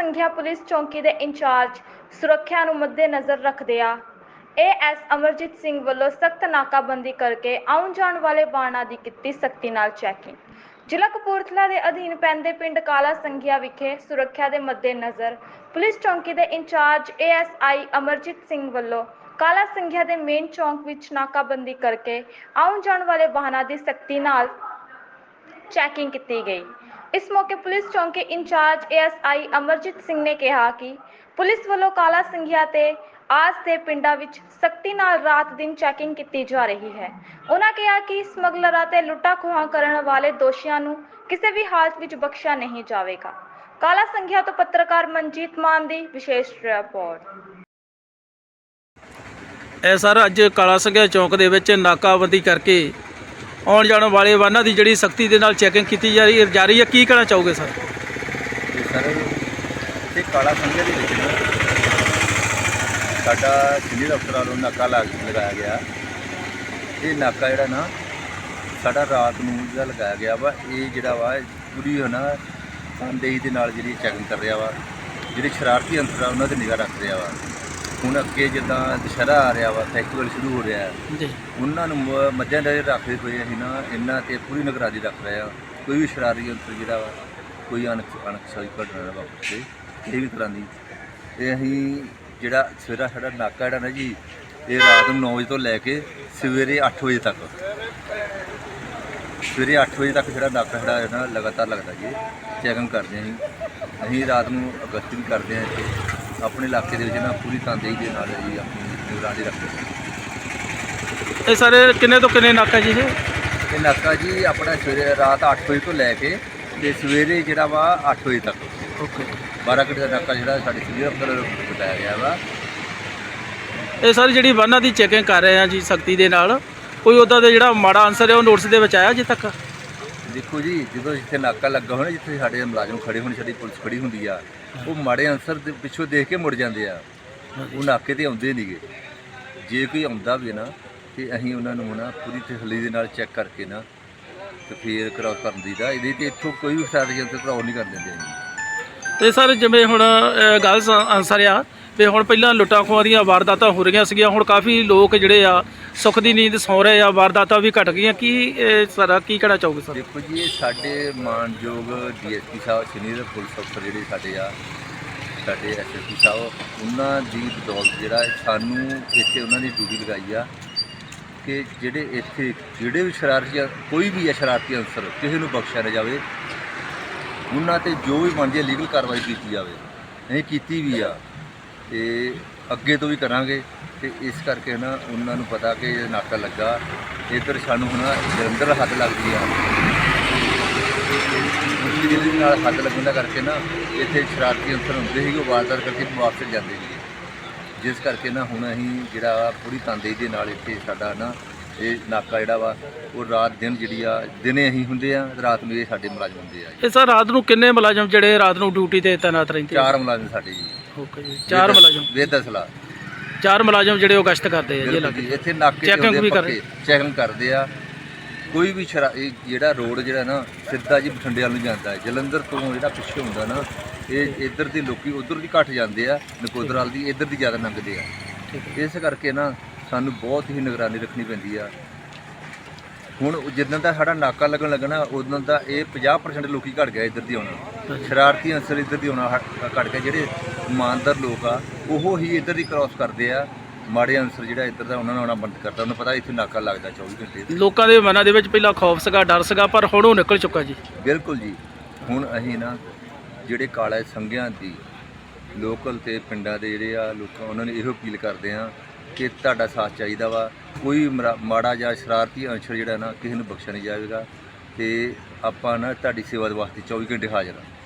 Police ਚੌਂਕੀ ਦੇ incharge ਸੁਰੱਖਿਆ ਨੂੰ ਮੱਦੇਨਜ਼ਰ ਰੱਖਦਿਆਂ ਏਐਸ ਅਮਰਜੀਤ ਸਿੰਘ ਵੱਲੋਂ ਸਖਤ ਨਾਕਾਬੰਦੀ ਕਰਕੇ ਆਉਣ ਜਾਣ ਵਾਲੇ ਵਾਹਨਾਂ ਦੀ ਕੀਤੀ ਸਖਤੀ ਨਾਲ ਚੈਕਿੰਗ ਜ਼ਿਲ੍ਹਾ ਕਪੂਰਥਲਾ ਦੇ ਅਧੀਨ ਪੈਂਦੇ ਪਿੰਡ ਕਾਲਾ ਸੰਘਿਆ ਵਿਖੇ ਸੁਰੱਖਿਆ ਦੇ ਮੱਦੇਨਜ਼ਰ ਪੁਲਿਸ ਚੌਂਕੀ ਦੇ ਇੰਚਾਰਜ ਏਐਸਆਈ ਅਮਰਜੀਤ ਸਿੰਘ ਵੱਲੋਂ ਕਾਲਾ ਸੰਘਿਆ ਦੇ ਮੇਨ ਚੌਂਕ ਵਿੱਚ ਨਾਕਾਬੰਦੀ ਕਰਕੇ ਆਉਣ ਜਾਣ ਵਾਲੇ ਵਾਹਨਾਂ ਦੀ ਸਖਤੀ ਨਾਲ ਚੈਕਿੰਗ ਕੀਤੀ ਗਈ। ਇਸ ਮੌਕੇ ਪੁਲਿਸ ਚੌਂਕੀ ਇੰਚਾਰਜ ਏਐਸਆਈ ਅਮਰਜੀਤ ਸਿੰਘ ਨੇ ਕਿਹਾ ਕਿ ਪੁਲਿਸ ਵੱਲੋਂ ਕਾਲਾ ਸੰਘਿਆ ਤੇ ਆਸ ਦੇ ਪਿੰਡਾਂ ਵਿੱਚ ਸਖਤੀ ਨਾਲ ਰਾਤ ਦਿਨ ਚੈਕਿੰਗ ਕੀਤੀ ਜਾ ਰਹੀ ਹੈ। ਉਹਨਾਂ ਕਿਹਾ ਕਿ ਸਮਗਲਰਾਂ ਤੇ ਲੁੱਟਾ ਖੋਹਾਂ ਕਰਨ ਵਾਲੇ ਦੋਸ਼ੀਆਂ ਨੂੰ ਕਿਸੇ ਵੀ ਹਾਲਤ ਵਿੱਚ ਬਖਸ਼ਿਆ ਨਹੀਂ ਜਾਵੇਗਾ। ਕਾਲਾ ਸੰਘਿਆ ਤੋਂ ਪੱਤਰਕਾਰ ਮਨਜੀਤ ਮਾਨ ਦੀ ਵਿਸ਼ੇਸ਼ ਰਿਪੋਰਟ। ਇਹ ਸਰ, ਅੱਜ ਕਾਲਾ ਸੰਘਿਆ ਚੌਂਕ ਦੇ ਵਿੱਚ ਨਾਕਾਬੰਦੀ ਕਰਕੇ ਆਉਣ ਜਾਣ ਵਾਲੇ ਵਾਹਨਾਂ ਦੀ ਜਿਹੜੀ ਸਖਤੀ ਦੇ ਨਾਲ ਚੈਕਿੰਗ ਕੀਤੀ ਜਾ ਰਹੀ ਜਾ ਰਹੀ ਹੈ, ਕੀ ਕਹਿਣਾ ਚਾਹੋਗੇ ਸਰ? ਤੇ ਸਰ, ਇਹ ਕਾਲਾ ਸੰਘਿਆ ਦੇ ਵਿੱਚ ਨਾ ਸਾਡਾ ਜ਼ਿਲ੍ਹੇ ਦਫ਼ਤਰ ਵੱਲੋਂ ਨਾਕਾ ਲਾ ਲਗਾਇਆ ਗਿਆ। ਇਹ ਨਾਕਾ ਜਿਹੜਾ ਨਾ, ਸਾਡਾ ਰਾਤ ਨੂੰ ਜਿਹੜਾ ਲਗਾਇਆ ਗਿਆ ਵਾ, ਇਹ ਜਿਹੜਾ ਵਾ, ਇਹ ਪੂਰੀ ਹੋਣਾ ਤਨਦੇਹੀ ਦੇ ਨਾਲ ਜਿਹੜੀ ਚੈਕਿੰਗ ਕਰ ਰਿਹਾ ਵਾ, ਜਿਹੜੇ ਸ਼ਰਾਰਤੀ ਅੰਸਰ ਆ ਉਹਨਾਂ ਤੇ ਨਿਗਾਹ ਰੱਖ ਰਿਹਾ ਵਾ। ਹੁਣ ਅੱਗੇ ਜਿੱਦਾਂ ਦੁਸ਼ਹਿਰਾ ਆ ਰਿਹਾ ਵਾ ਫੈਸਟੀਵਲ ਸ਼ੁਰੂ ਹੋ ਰਿਹਾ ਹੈ। ਜੀ। ਉਹਨਾਂ ਨੂੰ ਮ- ਮੱਦੇਨਜ਼ਰ ਰੱਖਦੇ ਹੋਏ ਅਸੀਂ ਨਾ ਇਹਨਾਂ ਤੇ ਪੂਰੀ ਨਿਗਰਾਨੀ ਰੱਖ ਰਹੇ ਆ ਕੋਈ ਵੀ ਸ਼ਰਾਰੀ ਅੰਸਰ ਜਿਹੜਾ ਵਾ ਕੋਈ ਅਣਖ ਅਣਖਸਾਈ ਘਟਨਾ ਨਾ ਵਾਪਰੇ। ਕਿਸੇ ਵੀ ਤਰ੍ਹਾਂ ਦੀ। ਇਹ ਅਸੀਂ ਜਿਹੜਾ ਸਵੇਰਾ ਸਾਡਾ ਨਾਕਾ ਜਿਹੜਾ ਨਾ ਜੀ ਇਹ ਰਾਤ ਨੂੰ 9 ਵਜੇ ਤੋਂ ਲੈ ਕੇ ਸਵੇਰੇ 8 ਵਜੇ ਤੱਕ। ਸਵੇਰੇ 8 ਵਜੇ ਤੱਕ ਜਿਹੜਾ ਨਾਕਾ ਸਾਡਾ ਹੈ ਨਾ ਲਗਾਤਾਰ ਲੱਗਦਾ ਜੀ ਚੈਕਿੰਗ ਕਰਦੇ ਹਾਂ ਅਸੀਂ। ਅਸੀਂ ਰਾਤ ਨੂੰ ਅਗਸਤ ਵੀ ਕਰਦੇ ਹਾਂ ਇੱਥੇ। ਆਪਣੇ ਇਲਾਕੇ ਦੇ ਵਿੱਚ ਨਾ ਪੂਰੀ ਤਨਦੇਹੀ ਦੇ ਨਾਲ ਜੀ ਆਪਣੀ ਨਿਗਰਾਨੀ ਰੱਖਦੇ ਹਾਂ ਇਹ ਸਰ ਕਿੰਨੇ ਤੋਂ ਕਿੰਨੇ ਨਾਕਾ ਜੀ ਇਹ? ਇਹ ਨਾਕਾ ਜੀ ਆਪਣਾ ਸਵੇਰੇ ਰਾਤ 8 ਵਜੇ ਤੋਂ ਲੈ ਕੇ ਤੇ ਸਵੇਰੇ ਜਿਹੜਾ ਵਾ 8 ਵਜੇ ਤੱਕ। ਓਕੇ। 12 ਘੰਟੇ ਦਾ ਨਾਕਾ ਜਿਹੜਾ ਸਾਡੇ ਸਿਵਲ ਅਫਸਰ ਬਤਾਇਆ ਗਿਆ ਵਾ। ਇਹ ਸਰ ਜਿਹੜੀ ਵਾਹਨਾਂ ਦੀ ਚੈਕਿੰਗ ਕਰ ਰਹੇ ਆ ਜੀ ਸਖਤੀ ਦੇ ਨਾਲ ਕੋਈ ਉਹਦਾ ਦਾ ਜਿਹੜਾ ਮਾੜਾ ਆਨਸਰ ਹੈ ਉਹ ਨੋਟਿਸ ਦੇ ਵਿੱਚ ਆਇਆ ਅਜੇ ਤੱਕ? ਦੇਖੋ ਜੀ ਜਦੋਂ ਜਿੱਥੇ ਨਾਕਾ ਲੱਗਾ ਹੋਣਾ ਜਿੱਥੇ ਸਾਡੇ ਮੁਲਾਜ਼ਮ ਖੜੇ ਹੋਣ ਸਾਡੀ ਪੁਲਿਸ ਖੜੀ ਹੁੰਦੀ ਆ ਉਹ ਮਾੜੇ ਅਨਸਰ ਦੇ ਪਿੱਛੋਂ ਦੇਖ ਕੇ ਮੁੜ ਜਾਂਦੇ ਆ। ਉਹ ਨਾਕੇ ਤੇ ਆਉਂਦੇ ਨਹੀਂਗੇ ਜੇ ਕੋਈ ਆਉਂਦਾ ਵੀ ਨਾ ਤੇ ਅਸੀਂ ਉਹਨਾਂ ਨੂੰ ਨਾ ਪੂਰੀ ਤਸੱਲੀ ਦੇ ਨਾਲ ਚੈੱਕ ਕਰਕੇ ਨਾ ਤੇ ਫੇਰ ਕਰਾਸ ਕਰਨ ਦੀਦਾ ਇਹਦੇ ਤੇ ਇੱਥੋਂ ਕੋਈ ਵੀ ਸਾਡੇ ਜੰਤਰ ਕਰਾਉ ਨਹੀਂ ਕਰ ਦਿੰਦੇ ਤੇ ਸਰ ਜਿਵੇਂ ਹੁਣ ਗੱਲ ਆਨਸਰ ਆ ਵੀ ਹੁਣ ਪਹਿਲਾਂ ਲੁੱਟਾਂ ਖੋਹਾਂ ਦੀਆਂ ਵਾਰਦਾਤਾਂ ਹੋ ਰਹੀਆਂ ਸੀਗੀਆਂ, ਹੁਣ ਕਾਫੀ ਲੋਕ ਜਿਹੜੇ ਆ ਸੁੱਖ ਦੀ ਨੀਂਦ ਸੌਂ ਰਹੇ ਆ, ਵਾਰਦਾਤਾਂ ਵੀ ਘਟ ਗਈਆਂ। ਕੀ, ਇਹ ਸਾਰਾ ਕੀ ਕਹਿਣਾ ਚਾਹੋਗੇ ਸਰ? ਦੇਖੋ ਜੀ, ਇਹ ਸਾਡੇ ਮਾਨਯੋਗ ਡੀਐਸਪੀ ਸਾਹਿਬ ਸੀਨੀਅਰ ਪੁਲਿਸ ਅਫਸਰ ਜਿਹੜੇ ਸਾਡੇ ਆ, ਸਾਡੇ ਐਸਐਸਪੀ ਸਾਹਿਬ, ਉਹਨਾਂ ਦੀ ਬਦੌਲਤ ਜਿਹੜਾ ਸਾਨੂੰ ਇੱਥੇ ਉਹਨਾਂ ਦੀ ਡਿਊਟੀ ਲਗਾਈ ਆ ਕਿ ਜਿਹੜੇ ਇੱਥੇ ਜਿਹੜੇ ਵੀ ਸ਼ਰਾਰਤੀ ਕੋਈ ਵੀ ਹੈ ਸ਼ਰਾਰਤੀ ਅਨਸਰ, ਕਿਸੇ ਨੂੰ ਬਖਸ਼ਿਆ ਨਾ ਜਾਵੇ, ਉਹਨਾਂ ਤੇ ਜੋ ਵੀ ਬਣਦੀ ਲੀਗਲ ਕਾਰਵਾਈ ਕੀਤੀ ਜਾਵੇ। ਅਸੀਂ ਕੀਤੀ ਵੀ ਆ। ਤੇ ਅੱਗੇ ਤੋਂ ਵੀ ਕਰਾਂਗੇ ਤੇ ਇਸ ਕਰਕੇ ਨਾ ਉਹਨਾਂ ਨੂੰ ਪਤਾ ਕਿ ਇਹ ਨਾਕਾ ਲੱਗਾ। ਇੱਧਰ ਸਾਨੂੰ ਹੁਣ ਜਲੰਧਰ ਹੱਦ ਲੱਗਦੀ ਆ। ਮੁਸ਼ਕਿਲ ਨਾਲ ਹੱਦ ਲੱਗਣ ਦਾ ਕਰਕੇ ਨਾ ਇੱਥੇ ਸ਼ਰਾਰਤੀ ਅੰਸਰ ਹੁੰਦੇ ਸੀਗੇ, ਉਹ ਵਾਰਦਾਤ ਕਰਕੇ ਵਾਪਸ ਜਾਂਦੇ ਸੀਗੇ। ਜਿਸ ਕਰਕੇ ਨਾ ਹੁਣ ਅਸੀਂ ਜਿਹੜਾ ਪੂਰੀ ਤਨਦੇਹੀ ਦੇ ਨਾਲ ਇੱਥੇ ਸਾਡਾ ਨਾ ਇਹ ਨਾਕਾ ਜਿਹੜਾ ਵਾ ਉਹ ਰਾਤ ਦਿਨ ਜਿਹੜੀ ਆ ਦਿਨੇ ਅਸੀਂ ਹੁੰਦੇ ਆ ਰਾਤ ਨੂੰ ਇਹ ਸਾਡੇ ਮੁਲਾਜ਼ਮ ਹੁੰਦੇ ਆ ਜੀ। ਇਹ ਸਰ ਰਾਤ ਨੂੰ ਕਿੰਨੇ ਮੁਲਾਜ਼ਮ ਜਿਹੜੇ ਰਾਤ ਨੂੰ ਡਿਊਟੀ ਤੇ ਤਾਇਨਾਤ ਰਹਿੰਦੇ ਆ? ਚਾਰ ਮੁਲਾਜ਼ਮ ਸਾਡੇ ਜੀ। ਓਕੇ ਜੀ। ਚਾਰ ਮੁਲਾਜ਼ਮ? ਵੇਦਸਲਾ ਚਾਰ ਮੁਲਾਜ਼ਮ ਜਿਹੜੇ ਉਹ ਗਸ਼ਤ ਕਰਦੇ ਆ ਜੀ ਬਿਲਕੁਲ ਜੀ, ਲੱਗੇ ਇੱਥੇ ਨਾਕੇ ਤੇ Checking ਹੁੰਦੇ ਵੀ ਆ ਕਰ। ਪੱਕੇ। ਚੈਕਿੰਗ ਕਰਦੇ ਆ। ਕੋਈ ਵੀ ਸ਼ਰਾ ਇਹ ਜਿਹੜਾ ਰੋਡ ਜਿਹੜਾ ਨਾ ਸਿੱਧਾ ਜੀ ਬਠਿੰਡੇ ਵੱਲ ਨੂੰ ਜਾਂਦਾ ਹੈ। ਜਲੰਧਰ ਤੋਂ ਜਿਹੜਾ ਪਿੱਛੇ ਹੁੰਦਾ ਨਾ ਇਹ ਇੱਧਰ ਦੇ ਲੋਕੀ ਉਧਰ ਦੀ ਘੱਟ ਜਾਂਦੇ ਆ ਨਕੋਦਰ ਵੱਲ ਦੀ ਇੱਧਰ ਦੀ ਜ਼ਿਆਦਾ ਲੰਘਦੇ ਆ। ਇਸ ਕਰਕੇ ਨਾ ਸਾਨੂੰ ਬਹੁਤ ਹੀ ਨਿਗਰਾਨੀ ਰੱਖਣੀ ਪੈਂਦੀ ਆ। ਹੁਣ ਜਿੱਦਾਂ ਦਾ ਸਾਡਾ ਨਾਕਾ ਲੱਗਣ ਲੱਗਣਾ ਉਦੋਂ ਦਾ ਇਹ 50% ਲੋਕੀ ਘਟ ਗਿਆ ਇੱਧਰ ਦੀ ਆਉਣਾ ਸ਼ਰਾਰਤੀ ਅੰਸਰ ਇੱਧਰ ਦੀ ਆਉਣਾ ਹਟ- ਘਟ ਗਿਆ। ਜਿਹੜੇ ਇਮਾਨਦਾਰ ਲੋਕ ਆ ਉਹ ਹੀ ਇੱਧਰ ਦੀ ਕ੍ਰਾਸ ਕਰਦੇ ਆ। ਮਾੜੇ ਅੰਸਰ ਜਿਹੜਾ ਇੱਧਰ ਦਾ ਉਹਨਾਂ ਨੂੰ ਆਉਣਾ ਬੰਦ ਕਰਦਾ ਉਹਨੂੰ ਪਤਾ ਇੱਥੇ ਨਾਕਾ ਲੱਗਦਾ 24 ਘੰਟੇ ਲੋਕਾਂ ਦੇ ਮਨਾਂ ਦੇ ਵਿੱਚ ਪਹਿਲਾਂ ਖੌਫ ਸੀਗਾ ਡਰ ਸੀਗਾ ਪਰ ਹੁਣ ਉਹ ਨਿਕਲ ਚੁੱਕਾ ਜੀ। ਬਿਲਕੁਲ ਜੀ। ਹੁਣ ਅਸੀਂ ਨਾ ਜਿਹੜੇ ਕਾਲੇ ਸੰਗਿਆਂ ਦੀ ਲੋਕਲ ਤੇ ਪਿੰਡਾਂ ਦੇ ਜਿਹੜੇ ਆ ਲੋਕਾਂ ਉਹਨਾਂ ਨੂੰ ਇਹੋ ਅਪੀਲ ਕਰਦੇ ਆ ਕਿ ਤੁਹਾਡਾ ਸਾਥ ਚਾਹੀਦਾ ਵਾ। ਕੋਈ ਮਰਾ- ਮਾੜਾ ਜਾਂ ਸ਼ਰਾਰਤੀ ਅੰਸ਼ਰ ਜਿਹੜਾ ਨਾ, ਕਿਸੇ ਨੂੰ ਬਖਸ਼ਿਆ ਨਹੀਂ ਜਾਵੇਗਾ। ਤੇ ਆਪਾਂ ਨਾ ਤੁਹਾਡੀ ਸੇਵਾ ਦੇ ਵਾਸਤੇ 24 ਘੰਟੇ ਹਾਜ਼ਰ ਹਾਂ।